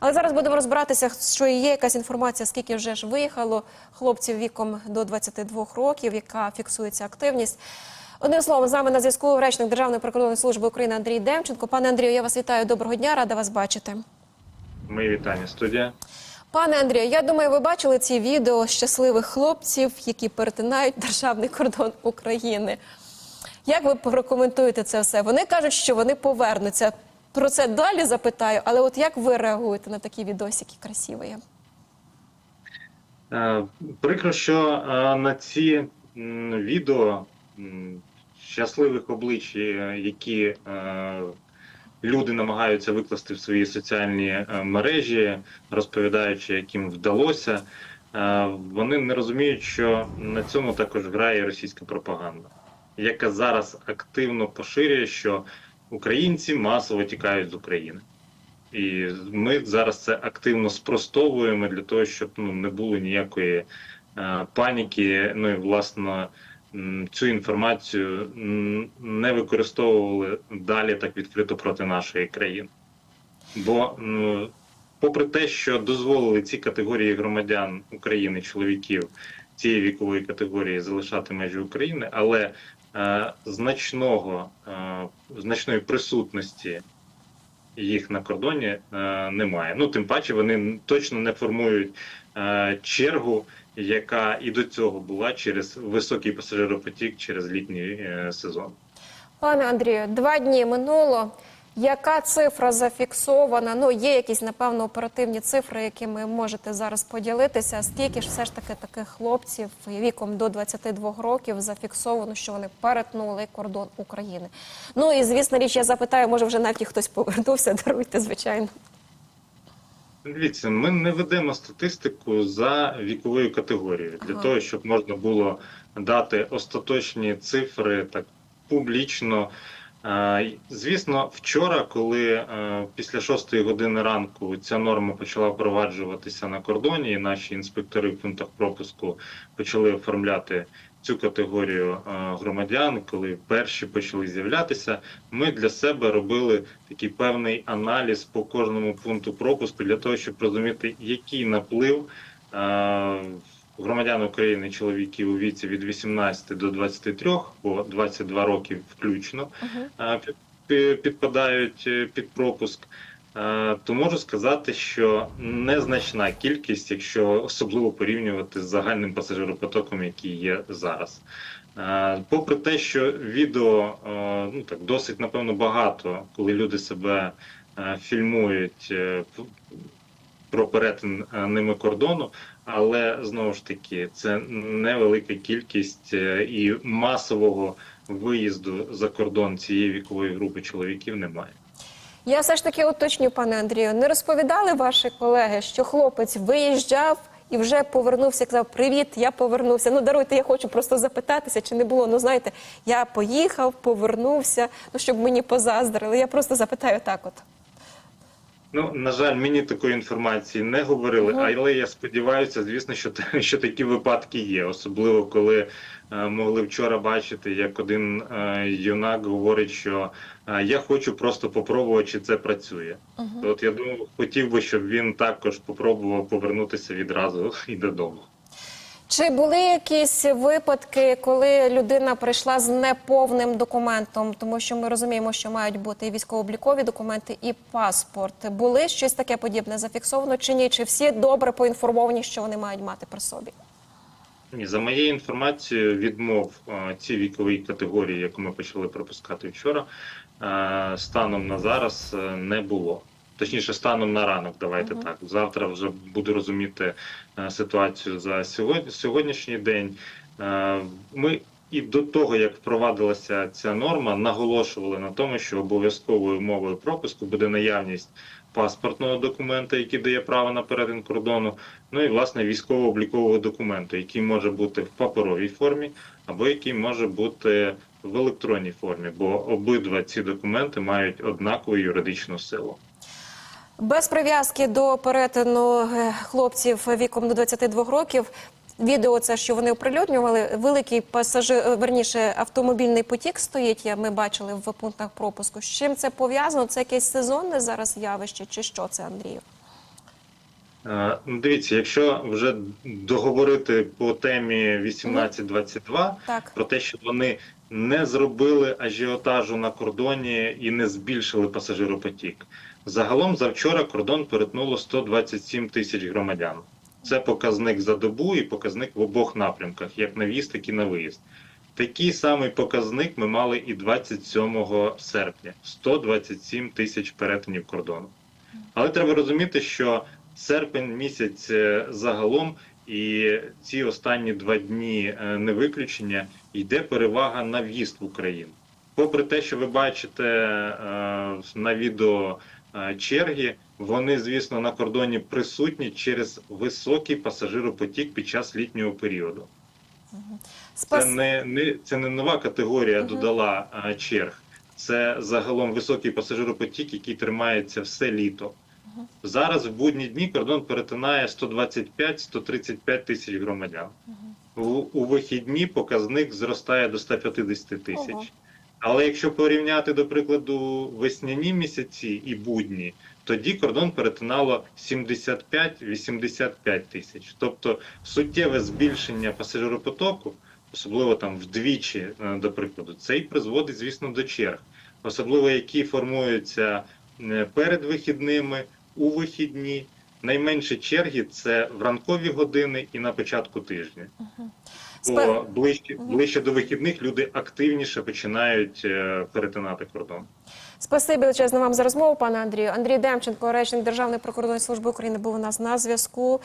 Але зараз будемо розбиратися, що є якась інформація, скільки вже ж виїхало хлопців віком до 22 років, яка фіксується активність. Одним словом, з нами на зв'язку речник Державної прикордонної служби України Андрій Демченко. Пане Андрію, я вас вітаю. Доброго дня, рада вас бачити. Мої вітання, студія. Пане Андрію, я думаю, ви бачили ці відео щасливих хлопців, які перетинають державний кордон України. Як ви прокоментуєте це все? Вони кажуть, що вони повернуться. Про це далі запитаю, але от як ви реагуєте на такі відосики красиві? Е, Прикро, що е, на ці відео щасливих облич, е, які люди намагаються викласти в свої соціальні мережі, розповідаючи, як їм вдалося, вони не розуміють, що на цьому також грає російська пропаганда, яка зараз активно поширює, що українці масово тікають з України. І ми зараз це активно спростовуємо для того, щоб ну не було ніякої е, паніки. Ну і власне цю інформацію не використовували далі так відкрито проти нашої країни. Бо, ну, попри те, що дозволили ці категорії громадян України, чоловіків цієї вікової категорії залишати межі України, але значного е, значної присутності їх на кордоні е, немає. Ну тим паче вони точно не формують е, чергу, яка і до цього була через високий пасажиропотік через літній е, сезон. Пане Андрію, два дні минуло. Яка цифра зафіксована? Ну, є якісь, напевно, оперативні цифри, якими можете зараз поділитися. Скільки ж все ж таки таких хлопців віком до 22 років зафіксовано, що вони перетнули кордон України? Ну і звісно річ, я запитаю, може вже навіть хтось повернувся, даруйте, звичайно. Дивіться, ми не ведемо статистику за віковою категорією для Ага. того, щоб можна було дати остаточні цифри так публічно. Е, Звісно, вчора, коли е, після шостої години ранку ця норма почала впроваджуватися на кордоні, і наші інспектори в пунктах пропуску почали оформляти цю категорію е, громадян, коли перші почали з'являтися, ми для себе робили такий певний аналіз по кожному пункту пропуску для того, щоб розуміти, який наплив громадян України, чоловіків у віці від 18 до 23, по 22 років включно, е, під- під- підпадають е, під пропуск. Е, То можу сказати, що незначна кількість, якщо особливо порівнювати з загальним пасажиропотоком, який є зараз. Попри те, що відео ну так досить напевно багато, коли люди себе фільмують про перетин е, ними кордону, але знову ж таки це невелика кількість е, і масового виїзду за кордон цієї вікової групи чоловіків немає. Я все ж таки уточню, пане Андрію, не розповідали ваші колеги, що хлопець виїжджав і вже повернувся, казав: Привіт, я повернувся. Ну даруйте, я хочу просто запитатися, чи не було. Ну знаєте, я поїхав, повернувся, ну щоб мені позаздрили. Я просто запитаю так, от. Ну на жаль, мені такої інформації не говорили, угу. але я сподіваюся, звісно, що що такі випадки є, особливо коли е, могли вчора бачити, як один е, юнак говорить, що е, я хочу просто попробувати, чи це працює. То От я думаю, хотів би, щоб він також попробував повернутися відразу і додому. Чи були якісь випадки, коли людина прийшла з неповним документом, тому що ми розуміємо, що мають бути і військово-облікові документи, і паспорт. Були щось таке подібне зафіксовано чи ні? Чи всі добре поінформовані, що вони мають мати при собі? Ні, за моєю інформацією, відмов цій віковій категорії, яку ми почали пропускати вчора, станом на зараз е, не було. Точніше, станом на ранок, давайте Мгм. так. Завтра вже буду розуміти е, ситуацію за сьогодні, сьогоднішній день. Е, Ми і до того, як впровадилася ця норма, наголошували на тому, що обов'язковою умовою пропуску буде наявність паспортного документа, який дає право на перетин кордону, ну і власне військово-облікового документу, який може бути в паперовій формі, або який може бути в електронній формі, бо обидва ці документи мають однакову юридичну силу. Без прив'язки до перетину е, хлопців віком до 22 років. Відео це, що вони оприлюднювали. Великий пасажир, е, верніше, автомобільний потік стоїть. Я ми бачили в пунктах пропуску. З чим це пов'язано? Це якесь сезонне зараз явище, чи що це, Андрію? Е, ну, Дивіться, якщо вже договорити по темі 1822, Так. про те, що вони не зробили ажіотажу на кордоні і не збільшили пасажиропотік. Загалом завчора кордон перетнуло 127 тисяч громадян. Це показник за добу і показник в обох напрямках, як на в'їзд, так і на виїзд. Такий самий показник ми мали і 27 серпня 127 тисяч перетинів кордону. Але треба розуміти, що серпень місяць е, загалом і ці останні два дні е, не виключення йде перевага на в'їзд в Україну. Попри те, що ви бачите е, на відео черги, вони, звісно, на кордоні присутні через високий пасажиропотік під час літнього періоду. Це не, не це не нова категорія додала а, черг. Це загалом високий пасажиропотік, який тримається все літо. Зараз в будні дні кордон перетинає 125-135 тисяч громадян. У, у вихідні показник зростає до 150 тисяч. Але якщо порівняти, до прикладу, весняні місяці і будні, тоді кордон перетинало 75-85 тисяч. Тобто суттєве збільшення пасажиропотоку, особливо там вдвічі, е, до прикладу, це і призводить, звісно, до черг, особливо які формуються е, перед вихідними, у вихідні. Найменші черги це в ранкові години і на початку тижня. Бо ближче, ближче до вихідних люди активніше починають е, перетинати кордон. Спасибі величезно вам за розмову, пане Андрію. Андрій Демченко, речник Державної прикордонної служби України, був у нас на зв'язку.